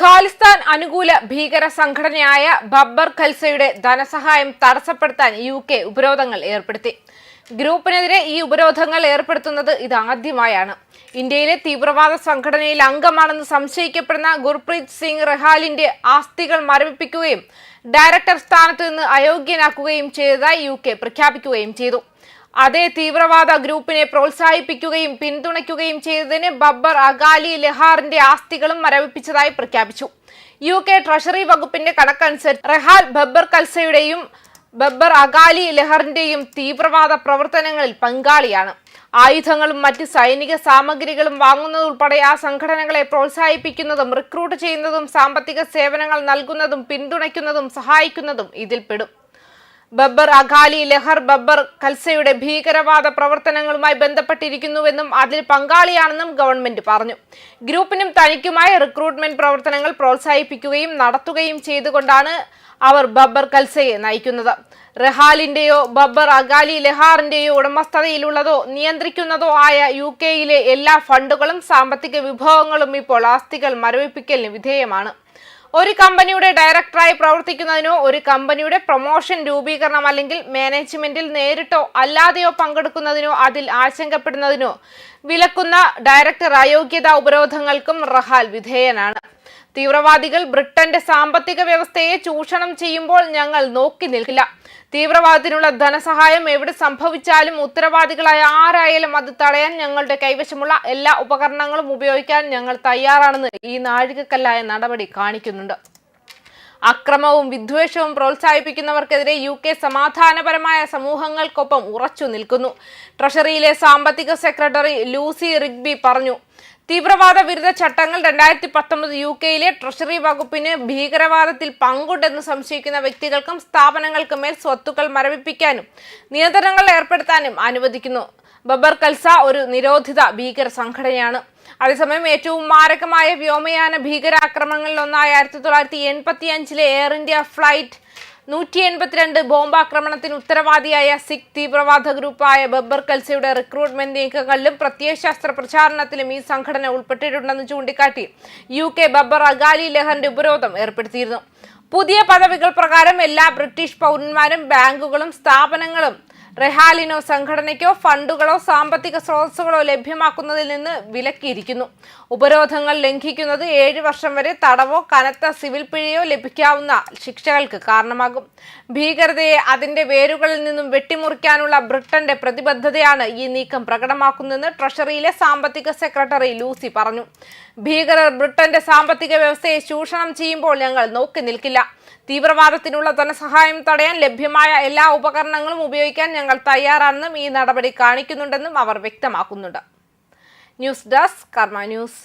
ഖാലിസ്ഥാൻ അനുകൂല ഭീകര സംഘടനയായ ബബ്ബർ ഖൽസയുടെ ധനസഹായം തടസ്സപ്പെടുത്താൻ യു കെ ഉപരോധങ്ങൾ ഏർപ്പെടുത്തി. ഗ്രൂപ്പിനെതിരെ ഈ ഉപരോധങ്ങൾ ഏർപ്പെടുത്തുന്നത് ഇതാദ്യമായാണ് ഇന്ത്യയിലെ തീവ്രവാദ സംഘടനയിൽ അംഗമാണെന്ന് സംശയിക്കപ്പെടുന്ന ഗുർപ്രീത് സിംഗ് റഹാലിന്റെ ആസ്തികൾ മരവിപ്പിക്കുകയും ഡയറക്ടർ സ്ഥാനത്ത് നിന്ന് അയോഗ്യനാക്കുകയും ചെയ്തതായി യു കെ പ്രഖ്യാപിക്കുകയും ചെയ്തു. അതേ തീവ്രവാദ ഗ്രൂപ്പിനെ പ്രോത്സാഹിപ്പിക്കുകയും പിന്തുണയ്ക്കുകയും ചെയ്തതിന് ബബ്ബർ അഗാലി ലഹാറിന്റെ ആസ്തികളും മരവിപ്പിച്ചതായി പ്രഖ്യാപിച്ചു. യു കെ ട്രഷറി വകുപ്പിന്റെ കണക്കനുസരിച്ച് റഹാൽ ബബ്ബർ കൽസയുടെയും ബബ്ബർ അഗാലി ലഹറിന്റെയും തീവ്രവാദ പ്രവർത്തനങ്ങളിൽ പങ്കാളിയാണ്. ആയുധങ്ങളും മറ്റ് സൈനിക സാമഗ്രികളും വാങ്ങുന്നതുൾപ്പെടെ ആ സംഘടനകളെ പ്രോത്സാഹിപ്പിക്കുന്നതും റിക്രൂട്ട് ചെയ്യുന്നതും സാമ്പത്തിക സേവനങ്ങൾ നൽകുന്നതും പിന്തുണയ്ക്കുന്നതും സഹായിക്കുന്നതും ഇതിൽപ്പെടും. ബബ്ബർ അഖാലി ലഹർ ബബ്ബർ ഖൽസയുടെ ഭീകരവാദ പ്രവർത്തനങ്ങളുമായി ബന്ധപ്പെട്ടിരിക്കുന്നുവെന്നും അതിൽ പങ്കാളിയാണെന്നും ഗവൺമെന്റ് പറഞ്ഞു. ഗ്രൂപ്പിനും തനിക്കുമായി റിക്രൂട്ട്മെന്റ് പ്രവർത്തനങ്ങൾ പ്രോത്സാഹിപ്പിക്കുകയും നടത്തുകയും ചെയ്തുകൊണ്ടാണ് അവർ ബബ്ബർ കൽസയെ നയിക്കുന്നത്. റഹാലിന്റെയോ ബബ്ബർ അഗാലി ലഹാറിന്റെയോ ഉടമസ്ഥതയിലുള്ളതോ നിയന്ത്രിക്കുന്നതോ ആയ യു കെയിലെ എല്ലാ ഫണ്ടുകളും സാമ്പത്തിക വിഭവങ്ങളും ഇപ്പോൾ ആസ്തികൾ മരവിപ്പിക്കലിന് വിധേയമാണ്. ഒരു കമ്പനിയുടെ ഡയറക്ടറായി പ്രവർത്തിക്കുന്നതിനോ ഒരു കമ്പനിയുടെ പ്രൊമോഷൻ രൂപീകരണം അല്ലെങ്കിൽ മാനേജ്മെന്റിൽ നേരിട്ടോ അല്ലാതെയോ പങ്കെടുക്കുന്നതിനോ അതിൽ ആശങ്കപ്പെടുന്നതിനോ വിലക്കുന്ന ഡയറക്ടർ അയോഗ്യതാ ഉപരോധങ്ങൾക്കും റഹാൽ വിധേയനാണ്. തീവ്രവാദികൾ ബ്രിട്ടന്റെ സാമ്പത്തിക വ്യവസ്ഥയെ ചൂഷണം ചെയ്യുമ്പോൾ ഞങ്ങൾ നോക്കി നിൽക്കില്ല. തീവ്രവാദത്തിനുള്ള ധനസഹായം എവിടെ സംഭവിച്ചാലും ഉത്തരവാദികളായ ആരായാലും അത് തടയാൻ ഞങ്ങളുടെ കൈവശമുള്ള എല്ലാ ഉപകരണങ്ങളും ഉപയോഗിക്കാൻ ഞങ്ങൾ തയ്യാറാണെന്ന് ഈ നാഴികക്കല്ലായ നടപടി കാണിക്കുന്നുണ്ട്. അക്രമവും വിദ്വേഷവും പ്രോത്സാഹിപ്പിക്കുന്നവർക്കെതിരെ യു കെ സമാധാനപരമായ സമൂഹങ്ങൾക്കൊപ്പം ഉറച്ചു നിൽക്കുന്നു. ട്രഷറിയിലെ സാമ്പത്തിക സെക്രട്ടറി ലൂസി റിഗ്ബി പറഞ്ഞു തീവ്രവാദ വിരുദ്ധ ചട്ടങ്ങൾ രണ്ടായിരത്തി പത്തൊമ്പത് യു കെയിലെ ട്രഷറി വകുപ്പിന് ഭീകരവാദത്തിൽ പങ്കുണ്ടെന്ന് സംശയിക്കുന്ന വ്യക്തികൾക്കും സ്ഥാപനങ്ങൾക്കും മേൽ സ്വത്തുക്കൾ മരവിപ്പിക്കാനും നിയന്ത്രണങ്ങൾ ഏർപ്പെടുത്താനും അനുവദിക്കുന്നു. ബബർ കൽസ ഒരു നിരോധിത ഭീകര സംഘടനയാണ്. അതേസമയം ഏറ്റവും മാരകമായ വ്യോമയാന ഭീകരാക്രമണങ്ങളിൽ ഒന്നായ ആയിരത്തി തൊള്ളായിരത്തി എൺപത്തി അഞ്ചിലെ എയർ ഇന്ത്യ ഫ്ലൈറ്റ് നൂറ്റി എൺപത്തിരണ്ട് ബോംബാക്രമണത്തിന് ഉത്തരവാദിയായ സിഖ് തീവ്രവാദ ഗ്രൂപ്പായ ബബ്ബർ കൽസയുടെ റിക്രൂട്ട്മെന്റ് നീക്കങ്ങളിലും പ്രത്യയശാസ്ത്ര പ്രചാരണത്തിലും ഈ സംഘടന ഉൾപ്പെട്ടിട്ടുണ്ടെന്ന് ചൂണ്ടിക്കാട്ടി യു കെ ബബ്ബർ അഗാലി ലഹറിന്റെ ഉപരോധം ഏർപ്പെടുത്തിയിരുന്നു. പുതിയ പദവികൾ പ്രകാരം എല്ലാ ബ്രിട്ടീഷ് പൗരന്മാരും ബാങ്കുകളും സ്ഥാപനങ്ങളും റെഹാലിനോ സംഘടനയ്ക്കോ ഫണ്ടുകളോ സാമ്പത്തിക സ്രോതസ്സുകളോ ലഭ്യമാക്കുന്നതിൽ നിന്ന് വിലക്കിയിരിക്കുന്നു. ഉപരോധങ്ങൾ ലംഘിക്കുന്നത് ഏഴ് വർഷം വരെ തടവോ കനത്ത സിവിൽ പിഴയോ ലഭിക്കാവുന്ന ശിക്ഷകൾക്ക് കാരണമാകും. ഭീകരതയെ അതിന്റെ വേരുകളിൽ നിന്നും വെട്ടിമുറിക്കാനുള്ള ബ്രിട്ടന്റെ പ്രതിബദ്ധതയാണ് ഈ നീക്കം പ്രകടമാക്കുന്നതെന്ന് ട്രഷറിയിലെ സാമ്പത്തിക സെക്രട്ടറി ലൂസി പറഞ്ഞു. ഭീകരർ ബ്രിട്ടന്റെ സാമ്പത്തിക വ്യവസ്ഥയെ ചൂഷണം ചെയ്യുമ്പോൾ ഞങ്ങൾ നോക്കി നിൽക്കില്ല. തീവ്രവാദത്തിനുള്ള ധനസഹായം തടയാൻ ലഭ്യമായ എല്ലാ ഉപകരണങ്ങളും ഉപയോഗിക്കാൻ ഞങ്ങൾ തയ്യാറാണെന്നും ഈ നടപടി കാണിക്കുന്നുണ്ടെന്നും അവർ വ്യക്തമാക്കുന്നുണ്ട്. News desk Karma news.